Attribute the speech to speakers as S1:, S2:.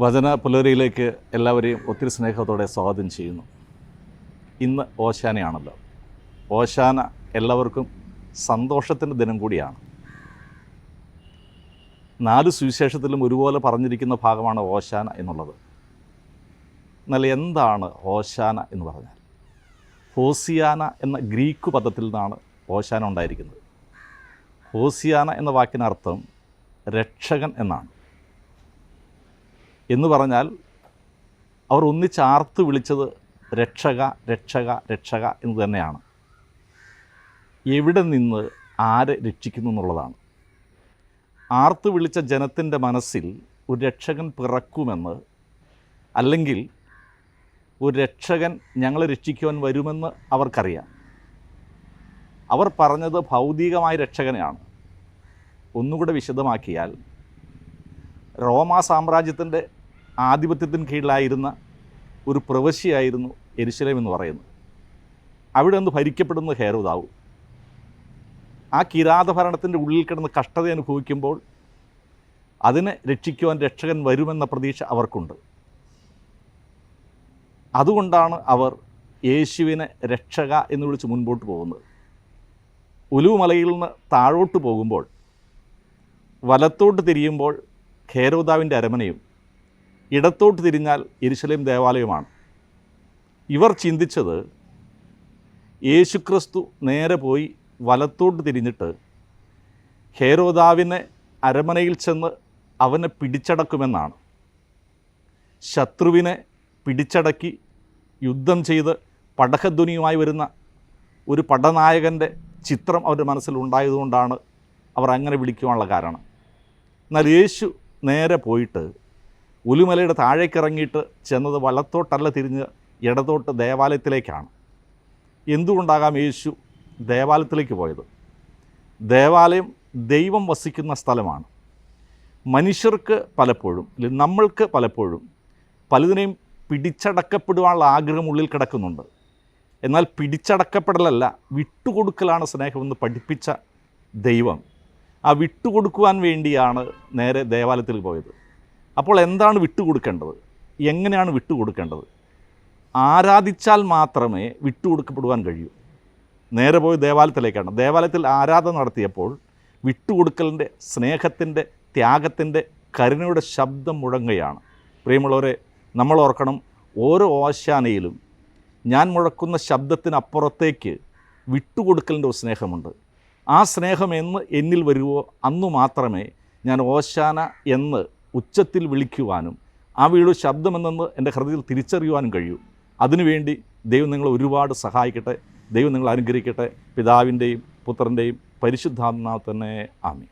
S1: വചന പുലരിയിലേക്ക് എല്ലാവരെയും ഒത്തിരി സ്നേഹത്തോടെ സ്വാഗതം ചെയ്യുന്നു. ഇന്ന് ഓശാനയാണല്ലോ. ഓശാന എല്ലാവർക്കും സന്തോഷത്തിന്റെ ദിനം കൂടിയാണ്. നാല് സുവിശേഷത്തിലും ഒരുപോലെ പറഞ്ഞിരിക്കുന്ന ഭാഗമാണ് ഓശാന എന്നുള്ളത്. എന്നാൽ എന്താണ് ഓശാന എന്ന് പറഞ്ഞാൽ? ഹോസിയാന എന്ന ഗ്രീക്ക് പദത്തിൽ നിന്നാണ് ഓശാന ഉണ്ടായിരിക്കുന്നത്. ഹോസിയാന എന്ന വാക്കിനർത്ഥം രക്ഷകൻ എന്നാണ്. എന്ന് പറഞ്ഞാൽ അവർ ഒന്നിച്ചാർത്ത് വിളിച്ചത് രക്ഷക രക്ഷക രക്ഷക എന്ന് തന്നെയാണ്. എവിടെ നിന്ന് ആരെ രക്ഷിക്കുന്നു എന്നുള്ളതാണ്. ആർത്ത് വിളിച്ച ജനത്തിന്റെ മനസ്സിൽ ഒരു രക്ഷകൻ പിറക്കുമെന്ന് അല്ലെങ്കിൽ ഒരു രക്ഷകൻ ഞങ്ങളെ രക്ഷിക്കുവാൻ വരുമെന്ന് അവർക്കറിയാം. അവർ പറഞ്ഞത് ഭൗതികമായ രക്ഷകനെയാണ്. ഒന്നുകൂടെ വിശദമാക്കിയാൽ റോമാ സാമ്രാജ്യത്തിന്റെ ആധിപത്യത്തിന് കീഴിലായിരുന്ന ഒരു പ്രവശ്യയായിരുന്നു എരിശിലേം എന്ന് പറയുന്നത്. അവിടെ നിന്ന് ഭരിക്കപ്പെടുന്ന ഹേരോദാവ് ആ കിരാത ഭരണത്തിന്റെ ഉള്ളിൽ കിടന്ന് കഷ്ടത അനുഭവിക്കുമ്പോൾ അതിനെ രക്ഷിക്കുവാൻ രക്ഷകൻ വരുമെന്ന പ്രതീക്ഷ അവർക്കുണ്ട്. അതുകൊണ്ടാണ് അവർ യേശുവിനെ രക്ഷക എന്ന് വിളിച്ച് മുൻപോട്ട് പോകുന്നത്. ഉലുവുമലയിൽ നിന്ന് താഴോട്ട് പോകുമ്പോൾ വലത്തോട്ട് തിരിയുമ്പോൾ ഖേരോദാവിന്റെ അരമനയും ഇടത്തോട്ട് തിരിഞ്ഞാൽ എരുശലേം ദേവാലയമാണ്. ഇവർ ചിന്തിച്ചത് യേശുക്രിസ്തു നേരെ പോയി വലത്തോട്ട് തിരിഞ്ഞിട്ട് ഹേരോദാവിനെ അരമനയിൽ ചെന്ന് അവനെ പിടിച്ചടക്കുമെന്നാണ്. ശത്രുവിനെ പിടിച്ചടക്കി യുദ്ധം ചെയ്ത് പടഹധ്വനിയുമായി വരുന്ന ഒരു പടനായകന്റെ ചിത്രം അവരുടെ മനസ്സിൽ ഉണ്ടായതുകൊണ്ടാണ് അവർ അങ്ങനെ വിളിക്കുവാനുള്ള കാരണം. എന്നാൽ യേശു നേരെ പോയിട്ട് ഉലുമലയുടെ താഴേക്കിറങ്ങിയിട്ട് ചെന്നത് വലത്തോട്ടല്ല തിരിഞ്ഞ് ഇടത്തോട്ട് ദേവാലയത്തിലേക്കാണ്. എന്തുകൊണ്ടാകാം യേശു ദേവാലയത്തിലേക്ക് പോയത്? ദേവാലയം ദൈവം വസിക്കുന്ന സ്ഥലമാണ്. മനുഷ്യർക്ക് പലപ്പോഴും അല്ലെങ്കിൽ നമ്മൾക്ക് പലപ്പോഴും പലതിനെയും പിടിച്ചടക്കപ്പെടുവാനുള്ള ആഗ്രഹം ഉള്ളിൽ കിടക്കുന്നുണ്ട്. എന്നാൽ പിടിച്ചടക്കപ്പെടലല്ല വിട്ടുകൊടുക്കലാണ് സ്നേഹമെന്ന് പഠിപ്പിച്ച ദൈവം. ആ വിട്ടുകൊടുക്കുവാൻ വേണ്ടിയാണ് നേരെ ദേവാലയത്തിൽ പോയത്. അപ്പോൾ എന്താണ് വിട്ടുകൊടുക്കേണ്ടത്? എങ്ങനെയാണ് വിട്ടുകൊടുക്കേണ്ടത്? ആരാധിച്ചാൽ മാത്രമേ വിട്ടുകൊടുക്കപ്പെടുവാൻ കഴിയൂ. നേരെ പോയി ദേവാലയത്തിലേക്കാണ്. ദേവാലയത്തിൽ ആരാധന നടത്തിയപ്പോൾ വിട്ടുകൊടുക്കലിന്റെ സ്നേഹത്തിന്റെ ത്യാഗത്തിന്റെ കരുണയുടെ ശബ്ദം മുഴങ്ങുകയാണ്. പ്രിയമുള്ളവരെ നമ്മൾ ഓർക്കണം ഓരോ ഓശാനയിലും ഞാൻ മുഴക്കുന്ന ശബ്ദത്തിനപ്പുറത്തേക്ക് വിട്ടുകൊടുക്കലിന്റെ ഒരു സ്നേഹമുണ്ട്. ആ സ്നേഹം എന്ന് എന്നിൽ വരുവോ? അന്നു മാത്രമേ ഞാൻ ഓശാന എന്ന് ഉച്ചത്തിൽ വിളിക്കുവാനും ആ വീട് ശബ്ദമെന്നെന്ന് എന്റെ ഹൃദയത്തിൽ തിരിച്ചറിയുവാനും കഴിയൂ. അതിനുവേണ്ടി ദൈവം നിങ്ങളെ ഒരുപാട് സഹായിക്കട്ടെ. ദൈവം നിങ്ങളെ അനുഗ്രഹിക്കട്ടെ. പിതാവിന്റെയും പുത്രന്റെയും പരിശുദ്ധാത്മാവ് തന്നെ. ആമി